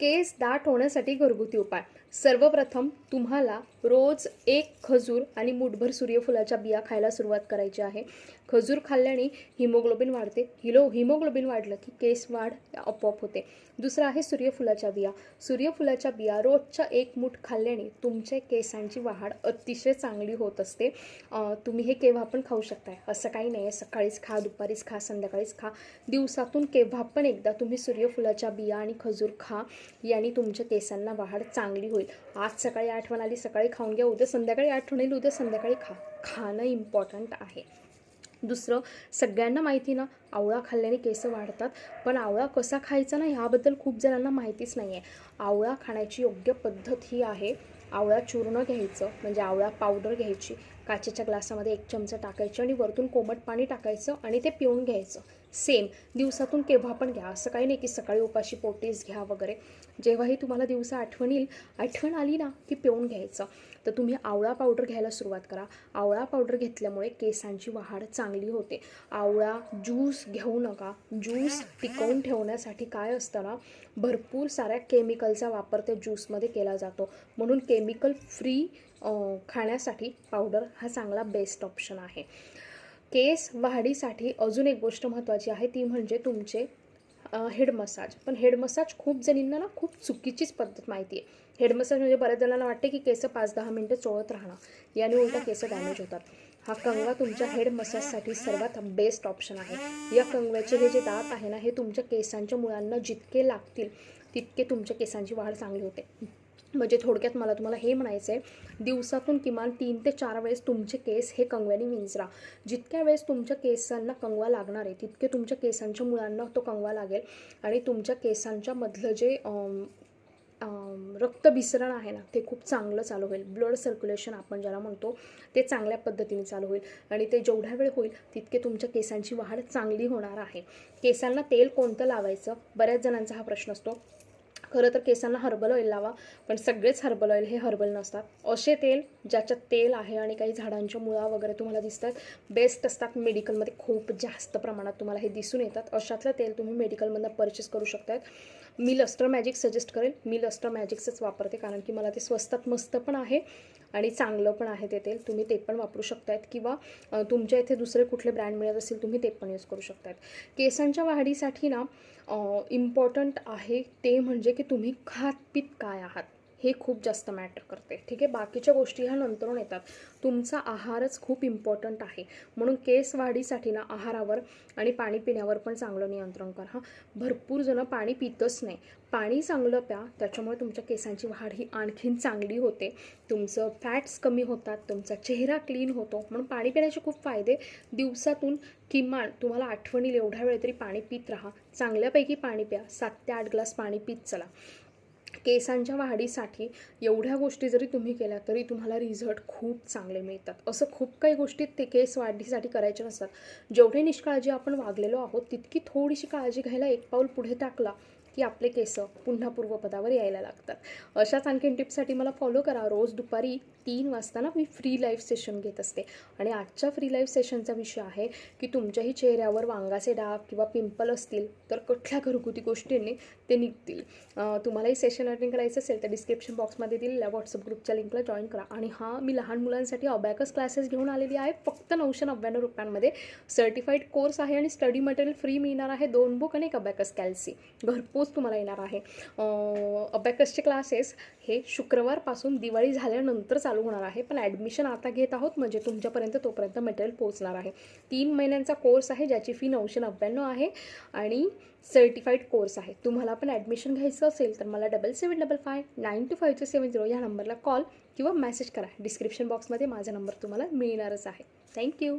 केस दाट होण्यासाठी घरगुती उपाय. सर्वप्रथम तुम्हाला रोज एक खजूर आणि मुठभर सूर्यफुलाच्या बिया खायला सुरुवात करायची आहे. खजूर खाल्ल्याने हिमोग्लोबिन वाढते. हिलो हिमोग्लोबिन वाढलं की केस वाढ आपोआप होते. दुसरं आहे सूर्यफुलाच्या बिया. सूर्यफुलाच्या बिया रोजच्या एक मूठ खाल्ल्याने तुमच्या केसांची वाढ अतिशय चांगली होत असते. तुम्ही हे केव्हा पण खाऊ शकताय. असं काही नाही. आहे सकाळीच खा दुपारीच खा संध्याकाळीच खा. दिवसातून केव्हा पण एकदा तुम्ही सूर्यफुलाच्या बिया आणि खजूर खा. याने तुमच्या केसांना वाढ चांगली होईल. आज सकाळी आठवण आली. सकाळी खाऊन घ्या. उद्या संध्याकाळी आठवण येईल. उद्या संध्याकाळी खा. खाणं इम्पॉर्टंट आहे. दुसरं सगळ्यांना माहिती ना आवळा खाल्ल्याने केस वाढतात. पण आवळा कसा खायचा ना ह्याबद्दल खूप जणांना माहितीच नाही आहे आवळा खाण्याची योग्य पद्धत ही आहे. आवळा चूर्ण घ्यायचं म्हणजे आवळा पावडर घ्यायची. काचेच्या ग्लासामध्ये एक चमचा टाकायचं आणि वरतून कोमट पाणी टाकायचं आणि ते पिऊन घ्यायचं. सेम दिवसातून केव्हा पण घ्या. असं काही नाही की सकाळी उपाशी पोटीस घ्या वगैरे. जेव्हाही तुम्हाला दिवसा आठवण येईल आठवण आली ना की पिऊन घ्यायचं. तर तुम्ही आवळा पावडर घ्यायला सुरुवात करा. आवळा पावडर घेतल्यामुळे केसांची वाढ चांगली होते. आवळा ज्यूस घेऊ नका. ज्यूस टिकवून ठेवण्यासाठी काय असतं ना भरपूर साऱ्या केमिकलचा वापर त्या ज्यूसमध्ये केला जातो. म्हणून केमिकल फ्री खाण्यासाठी पावडर हा चांगला बेस्ट ऑप्शन आहे. केस वाढीसाठी अजून एक गोष्ट महत्त्वाची आहे ती म्हणजे तुमचे हेड मसाज पण हेड मसाज खूप जणींना ना खूप चुकीचीच पद्धत माहिती आहे हेड मसाज म्हणजे बऱ्याच जणांना वाटते की केस पाच दहा मिनटं चोळत राहणं. याने उलटा केस डॅमेज होतात. हा कंगवा तुमच्या हेड मसाजसाठी सर्वात बेस्ट ऑप्शन आहे. या कंगव्याचे हे जे दात आहे ना हे तुमच्या केसांच्या मुळांना जितके लागतील तितके तुमच्या केसांची वाढ चांगली होते. म्हणजे थोडक्यात मला तुम्हाला हे म्हणायचं आहे दिवसातून किमान तीन ते चार वेळेस तुमचे केस हे कंगव्याने विंचरा जितक्या वेळेस तुमच्या केसांना कंगवा लागणार आहे तितके तुमच्या केसांच्या मुळांना तो कंगवा लागेल. आणि तुमच्या केसांच्या मधलं जे रक्तभिसरण आहे ना ते खूप चांगलं चालू होईल. ब्लड सर्क्युलेशन आपण ज्याला म्हणतो ते चांगल्या पद्धतीने चालू होईल. आणि ते जेवढ्या वेळ होईल तितके तुमच्या केसांची वाढ चांगली होणार आहे. केसांना तेल कोणतं लावायचं? बऱ्याच जणांचा हा प्रश्न असतो. खरं तर केसांना हर्बल ऑइल लावा पण सगळेच हर्बल ऑइल हे हर्बल नसतात. असे तेल ज्याच्यात तेल आहे आणि काही झाडांच्या मुळा वगैरे तुम्हाला दिसतात बेस्ट असतात मेडिकलमध्ये खूप जास्त प्रमाणात तुम्हाला हे दिसून येतात. अशातलं तेल तुम्ही मेडिकलमधनं परचेस करू शकतात. मी लस्टर मॅजिक सजेस्ट करेल मी लस्टर मॅजिकचंच वापरते कारण की मला ते स्वस्तात मस्त पण आहे आणि चांगलं पण आहे ते तेल. तुम्ही ते पण वापरू शकतात किंवा तुमच्या इथे दुसरे कुठले ब्रँड मिळत असतील तुम्ही ते पण यूज करू शकतात केसांच्या वाढीसाठी ना इम्पॉर्टंट आहे ते म्हणजे की तुम्ही खात पीत काय आहात? हे खूप जास्त मॅटर करते. ठीक आहे? बाकीच्या गोष्टी ह्या नंतरून येतात. तुमचा आहारच खूप इम्पॉर्टंट आहे. म्हणून केस वाढीसाठी ना आहारावर आणि पाणी पिण्यावर पण चांगलं नियंत्रण करा. हां? भरपूर जणं पाणी पितच नाही. पाणी चांगलं प्या त्याच्यामुळे तुमच्या केसांची वाढ ही आणखीन चांगली होते. तुमचं फॅट्स कमी होतात तुमचा चेहरा क्लीन होतो. म्हणून पाणी पिण्याचे खूप फायदे. दिवसातून किमान तुम्हाला आठवणील एवढ्या वेळ तरी पाणी पित राहा. चांगल्यापैकी पाणी प्या. सात ते आठ ग्लास पाणी पित चला. केसांच्या वाढीसाठी एवढ्या गोष्टी जरी तुम्ही केल्या तरी तुम्हाला रिझल्ट खूप चांगले मिळतात. असं खूप काही गोष्टी ते केस वाढीसाठी करायच्या नसतात. जेवढे निष्काळजी आपण वागलेलो आहोत तितकी थोडीशी काळजी घ्यायला एक पाऊल पुढे टाकला की आपले केस पुन्हा पूर्वपदावर यायला लागतात. अशाच आणखीन टिप्ससाठी मला फॉलो करा. रोज दुपारी तीन वाजता ना मी फ्री लाईव्ह सेशन घेत असते. आणि आजच्या फ्री लाईव्ह सेशनचा विषय आहे की तुमच्याही चेहऱ्यावर वांगाचे डाग किंवा पिंपल असतील तर कुठल्या घरगुती गोष्टींनी ते निघतील. तुम्हालाही सेशन अटेंड करायचं असेल तर डिस्क्रिप्शन बॉक्समध्ये दिलेल्या व्हॉट्सअप ग्रुपच्या लिंकला जॉईन करा. आणि हां मी लहान मुलांसाठी अबॅकस क्लासेस घेऊन आलेली आहे. फक्त नऊशे नव्याण्णव रुपयांमध्ये सर्टिफाईड कोर्स आहे आणि स्टडी मटेरियल फ्री मिळणार आहे. दोन बुक आणि एक अबॅकस कॅल्सी घरपोच तुम्हाला येणार आहे. अबॅकसचे क्लासेस हे शुक्रवारपासून दिवाळी झाल्यानंतर चालू चालू होणार आहे. पण ॲडमिशन आता घेत आहोत म्हणजे तुमच्यापर्यंत तोपर्यंत मटेरियल पोहोचणार आहे. तीन महिन्यांचा कोर्स आहे ज्याची फी नऊशे नव्याण्णव आहे आणि सर्टिफाईड कोर्स आहे. तुम्हाला पण ॲडमिशन घ्यायचं असेल तर मला double seven double five nine two five two seven zero या नंबरला कॉल किंवा मेसेज करा. डिस्क्रिप्शन बॉक्समध्ये माझा नंबर तुम्हाला मिळणारच आहे. थँक्यू